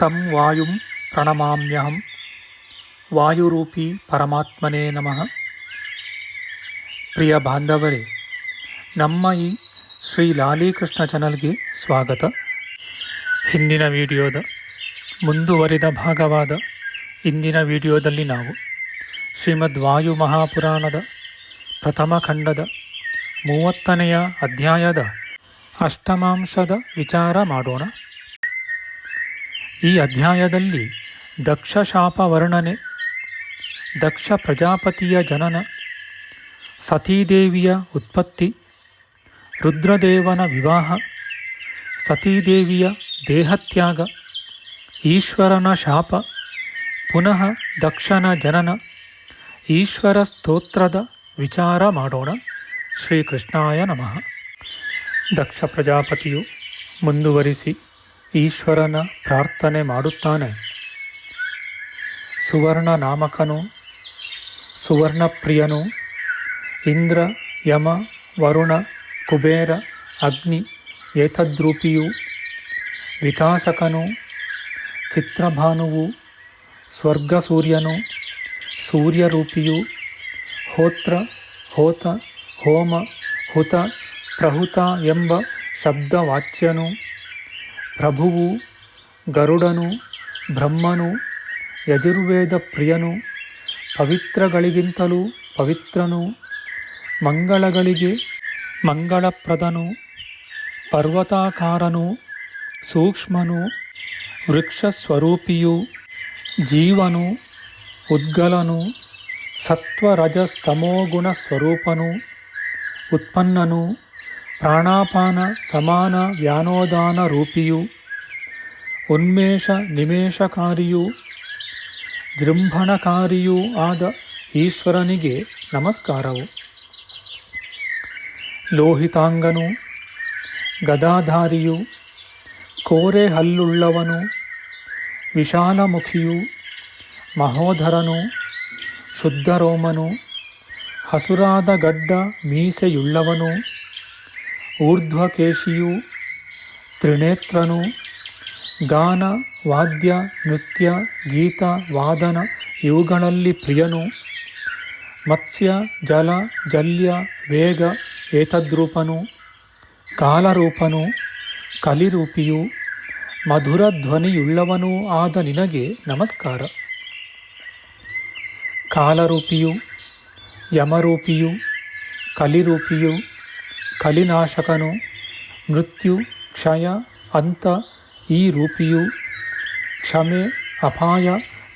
ತಂ ವಾಯುಂ ಪ್ರಣಮಾಮ್ಯಹಂ ವಾಯುರೂಪಿ ಪರಮಾತ್ಮನೇ ನಮಃ ಪ್ರಿಯ ಬಾಂಧವರೇ ನಮ್ಮ ಈ ಶ್ರೀ ಲಾಲಿಕೃಷ್ಣ ಚಾನಲ್ಗೆ ಸ್ವಾಗತ ಹಿಂದಿನ ವಿಡಿಯೋದ ಮುಂದುವರಿದ ಭಾಗವಾದ ಇಂದಿನ ವಿಡಿಯೋದಲ್ಲಿ ನಾವು ಶ್ರೀಮದ್ ವಾಯು ಮಹಾಪುರಾಣದ ಪ್ರಥಮ ಖಂಡದ ಮೂವತ್ತನೆಯ ಅಧ್ಯಾಯದ ಅಷ್ಟಮಾಂಶದ ವಿಚಾರ ಮಾಡೋಣ. ಈ ಅಧ್ಯಾಯದಲ್ಲಿ ದಕ್ಷಶಾಪ ವರ್ಣನೆ ದಕ್ಷ ಪ್ರಜಾಪತಿಯ ಜನನ, ಸತೀದೇವಿಯ ಉತ್ಪತ್ತಿ, ರುದ್ರದೇವನ ವಿವಾಹ, ಸತೀದೇವಿಯ ದೇಹತ್ಯಾಗ, ಈಶ್ವರನ ಶಾಪ, ಪುನಃ ದಕ್ಷನ ಜನನ, ಈಶ್ವರ ಸ್ತೋತ್ರದ ವಿಚಾರ ಮಾಡೋಣ. ಶ್ರೀಕೃಷ್ಣಾಯ ನಮಃ. ದಕ್ಷ ಪ್ರಜಾಪತಿಯು ಮುಂದುವರಿಸಿ ಈಶ್ವರನ ಪ್ರಾರ್ಥನೆ ಮಾಡುತ್ತಾನೆ. ಸುವರ್ಣ ನಾಮಕನು ಸುವರ್ಣಪ್ರಿಯನು ಇಂದ್ರ, ಯಮ, ವರುಣ, ಕುಬೇರ, ಅಗ್ನಿ, ಏತದ್ರೂಪಿಯು, ವಿಕಾಸಕನು, ಚಿತ್ರಭಾನುವು, ಸ್ವರ್ಗಸೂರ್ಯನು, ಸೂರ್ಯರೂಪಿಯು, ಹೋತ್ರ, ಹೋತ, ಹೋಮ, ಹುತ, ಪ್ರಹುತ ಎಂಬ ಶಬ್ದವಾಚ್ಯನು. ಪ್ರಭುವು, ಗರುಡನು, ಬ್ರಹ್ಮನು, ಯಜುರ್ವೇದ ಪ್ರಿಯನು, ಪವಿತ್ರಗಳಿಗಿಂತಲೂ ಪವಿತ್ರನು, ಮಂಗಳಗಳಿಗೆ ಮಂಗಳಪ್ರದನು, ಪರ್ವತಾಕಾರನು, ಸೂಕ್ಷ್ಮನು, ವೃಕ್ಷಸ್ವರೂಪಿಯು, ಜೀವನು, ಉದ್ಗಲನು ಸತ್ವರಜಸ್ತಮೋಗುಣ ಸ್ವರೂಪನು ಉತ್ಪನ್ನನು ಪ್ರಾಣಾಪಾನ ಸಮಾನ ವ್ಯಾನೋದಾನ ರೂಪಿಯು, ಉನ್ಮೇಷ ನಿಮೇಷಕಾರಿಯೂ, ಜೃಂಭಣಕಾರಿಯೂ ಆದ ಈಶ್ವರನಿಗೆ ನಮಸ್ಕಾರವು. ಲೋಹಿತಾಂಗನು, ಗದಾಧಾರಿಯು ಕೋರೆ ಹಲ್ಲುಳ್ಳವನು ವಿಶಾಲಮುಖಿಯು ಮಹೋಧರನು ಶುದ್ಧರೋಮನು ಹಸುರಾದ ಗಡ್ಡ ಮೀಸೆಯುಳ್ಳವನು ಊರ್ಧ್ವಕೇಶಿಯು ತ್ರಿನೇತ್ರನು. ಗಾನ, ವಾದ್ಯ, ನೃತ್ಯ, ಗೀತ, ವಾದನ ಇವುಗಳಲ್ಲಿ ಪ್ರಿಯನು. ಮತ್ಸ್ಯ, ಜಲ, ಜಲ್ಯ, ವೇಗ, ಏತದ್ರೂಪನು. ಕಾಲರೂಪನು, ಕಲಿರೂಪಿಯು. ಮಧುರ ಧ್ವನಿಯುಳ್ಳವನೂ ಆದ ನಿನಗೆ ನಮಸ್ಕಾರ. ಕಾಲರೂಪಿಯು, ಯಮರೂಪಿಯು, ಕಲಿರೂಪಿಯು. ಕಲಿನಾಶಕನು. ಮೃತ್ಯು, ಕ್ಷಯ, ಅಂತ, ಈ ರೂಪಿಯು, ಕ್ಷಮೆ, ಅಪಾಯ,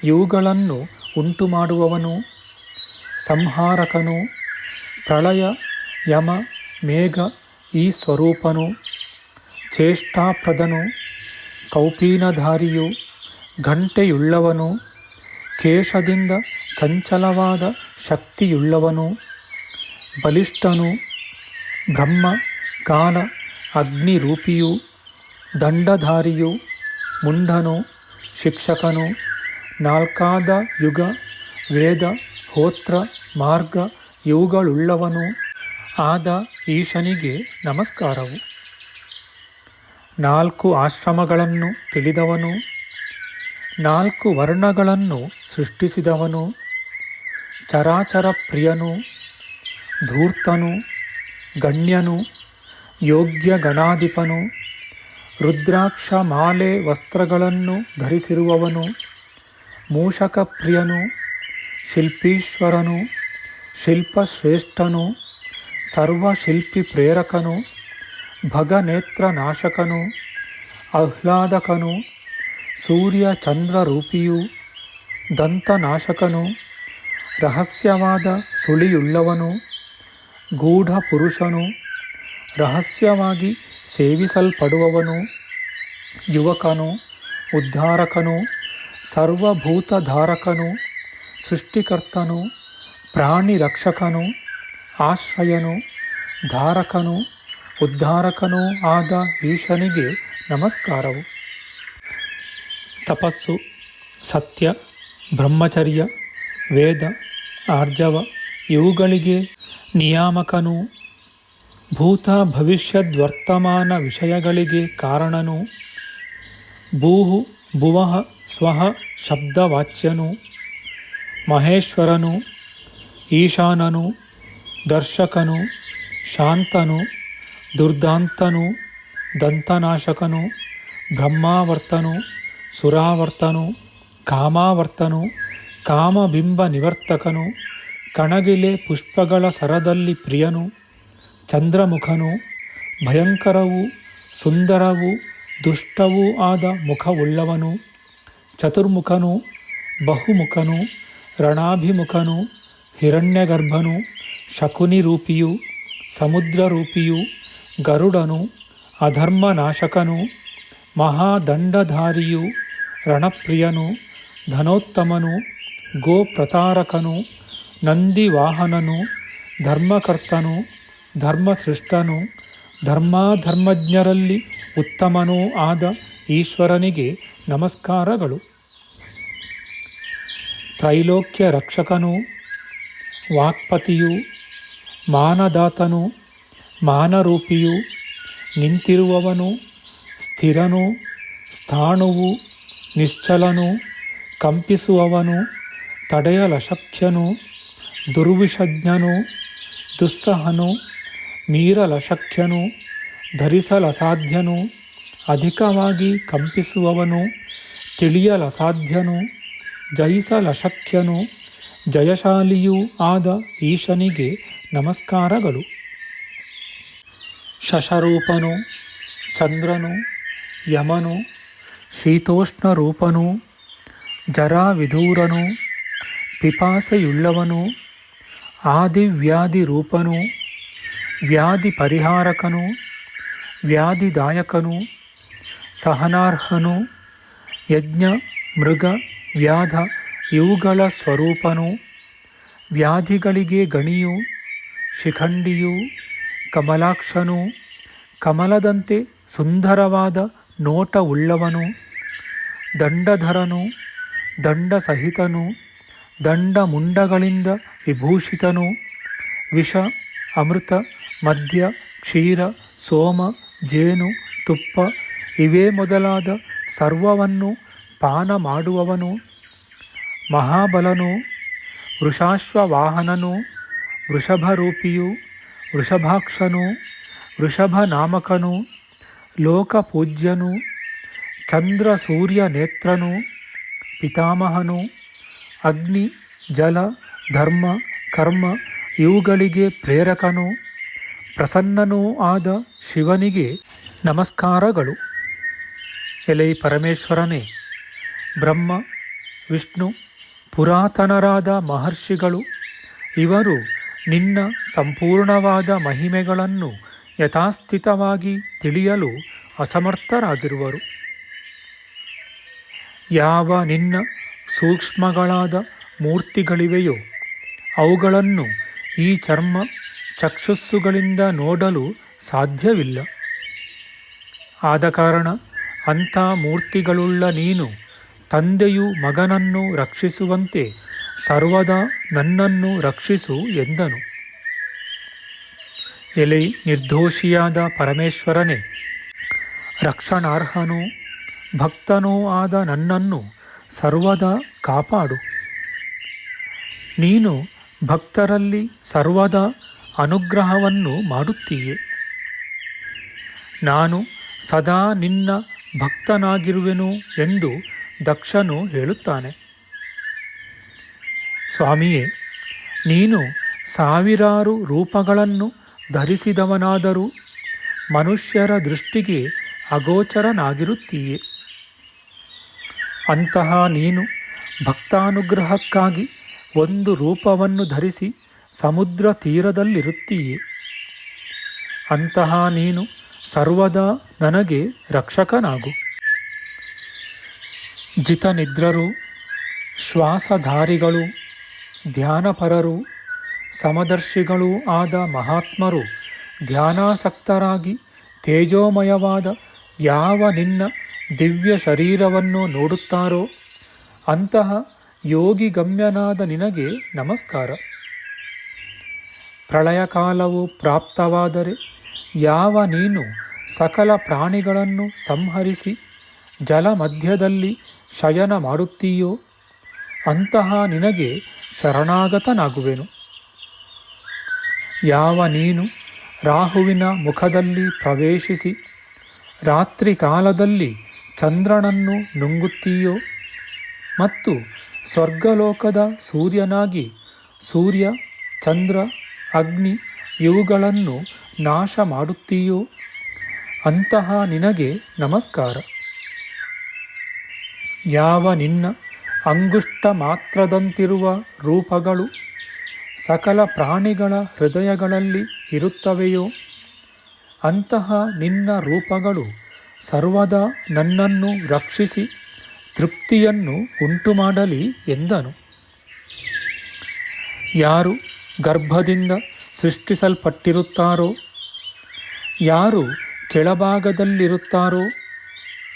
ಇವುಗಳನ್ನು ಉಂಟು ಮಾಡುವವನು ಸಂಹಾರಕನು, ಪ್ರಳಯ, ಯಮ, ಮೇಘ, ಈ ಸ್ವರೂಪನು. ಚೇಷ್ಟಾಪ್ರದನು ಕೌಪೀನಧಾರಿಯು, ಘಂಟೆಯುಳ್ಳವನು. ಕೇಶದಿಂದ ಚಂಚಲವಾದ ಶಕ್ತಿಯುಳ್ಳವನು. ಬಲಿಷ್ಠನು ಬ್ರಹ್ಮ, ಕಾಲ ಅಗ್ನಿರೂಪಿಯು ದಂಡಧಾರಿಯು, ಮುಂಡನು, ಶಿಕ್ಷಕನು, ನಾಲ್ಕಾದ ಯುಗ, ವೇದ, ಹೋತ್ರ, ಮಾರ್ಗ, ಇವುಗಳುಳ್ಳವನು, ಆದ ಈಶನಿಗೆ ನಮಸ್ಕಾರವು. ನಾಲ್ಕು ಆಶ್ರಮಗಳನ್ನು ತಿಳಿದವನು, ನಾಲ್ಕು ವರ್ಣಗಳನ್ನು ಸೃಷ್ಟಿಸಿದವನು, ಚರಾಚರ ಪ್ರಿಯನು, ಧೂರ್ತನು ಗಣ್ಯನು ಯೋಗ್ಯ ಗಣಾಧಿಪನು ರುದ್ರಾಕ್ಷ ಮಾಲೆ ವಸ್ತ್ರಗಳನ್ನು ಧರಿಸಿರುವವನು ಮೂಷಕ ಪ್ರಿಯನು ಶಿಲ್ಪೀಶ್ವರನು, ಶಿಲ್ಪಶ್ರೇಷ್ಠನು ಸರ್ವಶಿಲ್ಪಿ ಪ್ರೇರಕನು ಭಗನೇತ್ರ ನಾಶಕನು ಆಹ್ಲಾದಕನು ಸೂರ್ಯ ಚಂದ್ರ ರೂಪಿಯು ದಂತನಾಶಕನು, ರಹಸ್ಯವಾದ ಸುಳಿಯುಳ್ಳವನು ಗೂಢ ಪುರುಷನು, ರಹಸ್ಯವಾಗಿ ಸೇವಿಸಲ್ಪಡುವವನು, ಯುವಕನು, ಉದ್ಧಾರಕನು, ಸರ್ವಭೂತಧಾರಕನು, ಸೃಷ್ಟಿಕರ್ತನು ಪ್ರಾಣಿ ರಕ್ಷಕನು ಆಶ್ರಯನು, ಧಾರಕನು, ಉದ್ಧಾರಕನೂ ಆದ ಈಶನಿಗೆ ನಮಸ್ಕಾರವು. ತಪಸ್ಸು, ಸತ್ಯ, ಬ್ರಹ್ಮಚರ್ಯ, ವೇದ, ಆರ್ಜವ, ಇವುಗಳಿಗೆ ನಿಯಾಮಕನು. ಭೂತ ಭವಿಷ್ಯದ್ವರ್ತಮಾನ ವಿಷಯಗಳಿಗೆ ಕಾರಣನು. ಭೂಹು ಭುವಃ ಸ್ವಹ, ಶಬ್ದವಾಚ್ಯನು. ಮಹೇಶ್ವರನು, ಈಶಾನನು, ದರ್ಶಕನು, ಶಾಂತನು, ದುರ್ದಾಂತನು, ದಂತನಾಶಕನು, ಬ್ರಹ್ಮಾವರ್ತನು, ಸುರಾವರ್ತನು, ಕಾಮಾವರ್ತನು ಕಾಮಬಿಂಬ ನಿವರ್ತಕನು ಕಣಗಿಲೆ ಪುಷ್ಪಗಳ ಸರದಲ್ಲಿ ಪ್ರಿಯನು, ಚಂದ್ರಮುಖನು, ಭಯಂಕರವೂ ಸುಂದರವೂ ದುಷ್ಟವೂ ಆದ ಮುಖವುಳ್ಳವನು, ಚತುರ್ಮುಖನು, ಬಹುಮುಖನು, ರಣಾಭಿಮುಖನು, ಹಿರಣ್ಯಗರ್ಭನು ಶಕುನಿ ರೂಪಿಯು ಸಮುದ್ರ ರೂಪಿಯು ಗರುಡನು, ಅಧರ್ಮನಾಶಕನು, ಮಹಾದಂಡಧಾರಿಯು, ರಣಪ್ರಿಯನು, ಧನೋತ್ತಮನು, ಗೋಪ್ರತಾರಕನು ನಂದಿವಾಹನನು ಧರ್ಮಕರ್ತನು, ಧರ್ಮಸೃಷ್ಟನು, ಧರ್ಮಾಧರ್ಮಜ್ಞರಲ್ಲಿ ಉತ್ತಮನೂ ಆದ ಈಶ್ವರನಿಗೆ ನಮಸ್ಕಾರಗಳು. ತ್ರೈಲೋಕ್ಯ ರಕ್ಷಕನು, ವಾಕ್ಪತಿಯು, ಮಾನದಾತನು, ಮಾನರೂಪಿಯು, ನಿಂತಿರುವವನು, ಸ್ಥಿರನು, ಸ್ಥಾಣುವು, ನಿಶ್ಚಲನು, ಕಂಪಿಸುವವನು, ತಡೆಯಲಶಕ್ಯನು ದುರ್ವಿಷಜ್ಞನು, ದುಸ್ಸಹನು ಮೀರಲಶಕ್ಯನು ಧರಿಸಲಸಾಧ್ಯನು, ಅಧಿಕವಾಗಿ ಕಂಪಿಸುವವನು, ತಿಳಿಯಲಸಾಧ್ಯನು, ಜಯಿಸಲಶಕ್ಯನು, ಜಯಶಾಲಿಯೂ ಆದ ಈಶನಿಗೆ ನಮಸ್ಕಾರಗಳು. ಶಶರೂಪನು, ಚಂದ್ರನು, ಯಮನು, ಶೀತೋಷ್ಣರೂಪನು, ಜರಾವಿಧೂರನು, ಪಿಪಾಸೆಯುಳ್ಳವನು ಆದಿವ್ಯಾಧಿ ರೂಪನು ವ್ಯಾಧಿ ಪರಿಹಾರಕನು ವ್ಯಾಧಿದಾಯಕನು, ಸಹನಾರ್ಹನು, ಯಜ್ಞ, ಮೃಗ, ವ್ಯಾಧ, ಇವುಗಳ ಸ್ವರೂಪನು, ವ್ಯಾಧಿಗಳಿಗೆ ಗಣಿಯು, ಶಿಖಂಡಿಯು, ಕಮಲಾಕ್ಷನು, ಕಮಲದಂತೆ ಸುಂದರವಾದ ನೋಟವುಳ್ಳವನು, ದಂಡಧರನು ದಂಡ ಸಹಿತನು ದಂಡ ಮುಂಡಗಳಿಂದ ವಿಭೂಷಿತನು. ವಿಷ, ಅಮೃತ, ಮದ್ಯ, ಕ್ಷೀರ, ಸೋಮ, ಜೇನು, ತುಪ್ಪ ಇವೇ ಮೊದಲಾದ ಸರ್ವವನ್ನು ಪಾನ ಮಾಡುವವನು ಮಹಾಬಲನು, ವೃಷಾಶ್ವವಾಹನನು, ವೃಷಭರೂಪಿಯು, ವೃಷಭಾಕ್ಷನು, ವೃಷಭನಾಮಕನು, ಲೋಕಪೂಜ್ಯನು ಚಂದ್ರ ಸೂರ್ಯ ನೇತ್ರನು ಪಿತಾಮಹನು. ಅಗ್ನಿ, ಜಲ, ಧರ್ಮ, ಕರ್ಮ, ಇವುಗಳಿಗೆ ಪ್ರೇರಕನೂ, ಪ್ರಸನ್ನನೂ ಆದ ಶಿವನಿಗೆ ನಮಸ್ಕಾರಗಳು. ಎಲೈ ಪರಮೇಶ್ವರನೇ, ಬ್ರಹ್ಮ, ವಿಷ್ಣು, ಪುರಾತನರಾದ ಮಹರ್ಷಿಗಳು, ಇವರು ನಿನ್ನ ಸಂಪೂರ್ಣವಾದ ಮಹಿಮೆಗಳನ್ನು ಯಥಾಸ್ಥಿತವಾಗಿ ತಿಳಿಯಲು ಅಸಮರ್ಥರಾಗಿರುವರು. ಯಾವ ನಿನ್ನ ಸೂಕ್ಷ್ಮಗಳಾದ ಮೂರ್ತಿಗಳಿವೆಯೋ? ಅವುಗಳನ್ನು ಈ ಚರ್ಮ ಚಕ್ಷುಸ್ಸುಗಳಿಂದ ನೋಡಲು ಸಾಧ್ಯವಿಲ್ಲ. ಆದ ಕಾರಣ ಅಂಥ ಮೂರ್ತಿಗಳುಳ್ಳ ನೀನು ತಂದೆಯು ಮಗನನ್ನು ರಕ್ಷಿಸುವಂತೆ ಸರ್ವದಾ ನನ್ನನ್ನು ರಕ್ಷಿಸು ಎಂದನು. ಎಲೆ ನಿರ್ದೋಷಿಯಾದ ಪರಮೇಶ್ವರನೇ, ರಕ್ಷಣಾರ್ಹನೂ ಭಕ್ತನೂ ಆದ ನನ್ನನ್ನು ಸರ್ವದಾ ಕಾಪಾಡು. ನೀನು ಭಕ್ತರಲ್ಲಿ ಸರ್ವದಾ ಅನುಗ್ರಹವನ್ನು ಮಾಡುತ್ತೀಯೆ. ನಾನು ಸದಾ ನಿನ್ನ ಭಕ್ತನಾಗಿರುವೆನು ಎಂದು ದಕ್ಷನು ಹೇಳುತ್ತಾನೆ. ಸ್ವಾಮಿಯೇ, ನೀನು ಸಾವಿರಾರು ರೂಪಗಳನ್ನು ಧರಿಸಿದವನಾದರೂ ಮನುಷ್ಯರ ದೃಷ್ಟಿಗೆ ಅಗೋಚರನಾಗಿರುತ್ತೀಯೆ. ಅಂತಹ ನೀನು ಭಕ್ತಾನುಗ್ರಹಕ್ಕಾಗಿ ಒಂದು ರೂಪವನ್ನು ಧರಿಸಿ ಸಮುದ್ರ ತೀರದಲ್ಲಿರುತ್ತೀಯೆ. ಅಂತಹ ನೀನು ಸರ್ವದಾ ನನಗೆ ರಕ್ಷಕನಾಗು. ಜಿತನಿದ್ರರು, ಶ್ವಾಸಧಾರಿಗಳು, ಧ್ಯಾನಪರರು, ಸಮದರ್ಶಿಗಳೂ ಆದ ಮಹಾತ್ಮರು ಧ್ಯಾನಾಸಕ್ತರಾಗಿ ತೇಜೋಮಯವಾದ ಯಾವ ನಿನ್ನ ದಿವ್ಯ ಶರೀರವನ್ನು ನೋಡುತ್ತಾರೋ? ಅಂತಹ ಯೋಗಿ ಗಮ್ಯನಾದ ನಿನಗೆ ನಮಸ್ಕಾರ. ಪ್ರಳಯ ಕಾಲವು ಪ್ರಾಪ್ತವಾದರೆ ಯಾವ ನೀನು ಸಕಲ ಪ್ರಾಣಿಗಳನ್ನು ಸಂಹರಿಸಿ ಜಲ ಮಧ್ಯದಲ್ಲಿ ಶಯನ ಮಾಡುತ್ತೀಯೋ? ಅಂತಹ ನಿನಗೆ ಶರಣಾಗತನಾಗುವೆನು. ಯಾವ ನೀನು ರಾಹುವಿನ ಮುಖದಲ್ಲಿ ಪ್ರವೇಶಿಸಿ ರಾತ್ರಿ ಕಾಲದಲ್ಲಿ ಚಂದ್ರನನ್ನು ನುಂಗುತ್ತೀಯೋ? ಮತ್ತು ಸ್ವರ್ಗಲೋಕದ ಸೂರ್ಯನಾಗಿ ಸೂರ್ಯ, ಚಂದ್ರ, ಅಗ್ನಿ ಇವುಗಳನ್ನು ನಾಶ ಮಾಡುತ್ತೀಯೋ ಅಂತಹ ನಿನಗೆ ನಮಸ್ಕಾರ. ಯಾವ ನಿನ್ನ ಅಂಗುಷ್ಟ ಮಾತ್ರದಂತಿರುವ ರೂಪಗಳು ಸಕಲ ಪ್ರಾಣಿಗಳ ಹೃದಯಗಳಲ್ಲಿ ಇರುತ್ತವೆಯೋ? ಅಂತಹ ನಿನ್ನ ರೂಪಗಳು ಸರ್ವದಾ ನನ್ನನ್ನು ರಕ್ಷಿಸಿ ತೃಪ್ತಿಯನ್ನು ಉಂಟು ಮಾಡಲಿ ಎಂದನು. ಯಾರು ಗರ್ಭದಿಂದ ಸೃಷ್ಟಿಸಲ್ಪಟ್ಟಿರುತ್ತಾರೋ, ಯಾರು ಕೆಳಭಾಗದಲ್ಲಿರುತ್ತಾರೋ,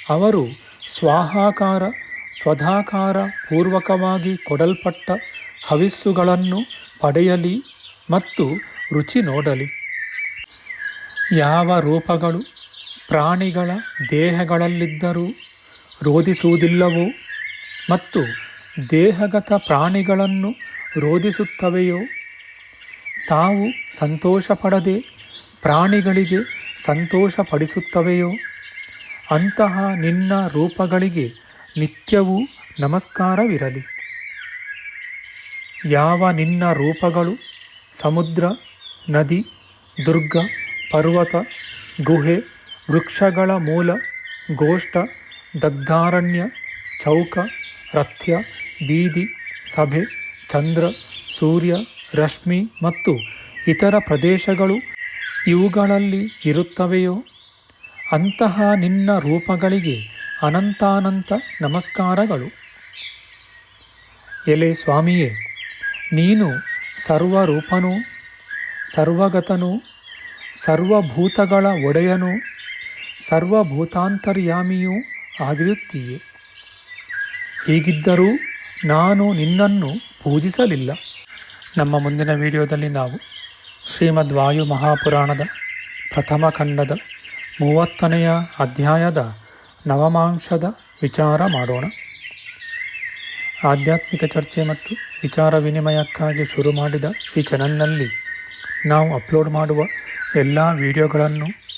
ಅವರು ಸ್ವಾಹಾಕಾರ, ಸ್ವಧಾಕಾರ ಪೂರ್ವಕವಾಗಿ ಕೊಡಲ್ಪಟ್ಟ ಹವಿಸ್ಸುಗಳನ್ನು ಪಡೆಯಲಿ ಮತ್ತು ರುಚಿ ನೋಡಲಿ. ಯಾವ ರೂಪಗಳು ಪ್ರಾಣಿಗಳ ದೇಹಗಳಲ್ಲಿದ್ದರೂ ರೋಧಿಸುವುದಿಲ್ಲವೋ? ಮತ್ತು ದೇಹಗತ ಪ್ರಾಣಿಗಳನ್ನು ರೋಧಿಸುತ್ತವೆಯೋ? ತಾವು ಸಂತೋಷಪಡದೆ ಪ್ರಾಣಿಗಳಿಗೆ ಸಂತೋಷಪಡಿಸುತ್ತವೆಯೋ? ಅಂತಹ ನಿನ್ನ ರೂಪಗಳಿಗೆ ನಿತ್ಯವೂ ನಮಸ್ಕಾರವಿರಲಿ. ಯಾವ ನಿನ್ನ ರೂಪಗಳು? ಸಮುದ್ರ, ನದಿ, ದುರ್ಗ, ಪರ್ವತ, ಗುಹೆ ವೃಕ್ಷಗಳ ಮೂಲ, ಗೋಷ್ಠ, ದಗ್ಧಾರಣ್ಯ, ಚೌಕ, ರಥ್ಯ, ಬೀದಿ, ಸಭೆ, ಚಂದ್ರ, ಸೂರ್ಯ, ರಶ್ಮಿ ಮತ್ತು ಇತರ ಪ್ರದೇಶಗಳು ಇವುಗಳಲ್ಲಿ ಇರುತ್ತವೆಯೋ? ಅಂತಹ ನಿನ್ನ ರೂಪಗಳಿಗೆ ಅನಂತಾನಂತ ನಮಸ್ಕಾರಗಳು. ಎಲೆ ಸ್ವಾಮಿಯೇ, ನೀನು ಸರ್ವರೂಪನೂ, ಸರ್ವಗತನೂ, ಸರ್ವಭೂತಗಳ ಒಡೆಯನೂ ಸರ್ವಭೂತಾಂತರ್ಯಾಮಿಯೂ ಆಗಿರುತ್ತೀಯೆ. ಹೀಗಿದ್ದರೂ ನಾನು ನಿನ್ನನ್ನು ಪೂಜಿಸಲಿಲ್ಲ. ನಮ್ಮ ಮುಂದಿನ ವಿಡಿಯೋದಲ್ಲಿ ನಾವು ಶ್ರೀಮದ್ ವಾಯು ಮಹಾಪುರಾಣದ ಪ್ರಥಮ ಖಂಡದ ಮೂವತ್ತನೆಯ ಅಧ್ಯಾಯದ ನವಮಾಂಶದ ವಿಚಾರ ಮಾಡೋಣ. ಆಧ್ಯಾತ್ಮಿಕ ಚರ್ಚೆ ಮತ್ತು ವಿಚಾರ ವಿನಿಮಯಕ್ಕಾಗಿ ಶುರು ಮಾಡಿದ ಈ ಚಾನಲ್ನಲ್ಲಿ ನಾವು ಅಪ್ಲೋಡ್ ಮಾಡುವ ಎಲ್ಲ ವಿಡಿಯೋಗಳನ್ನು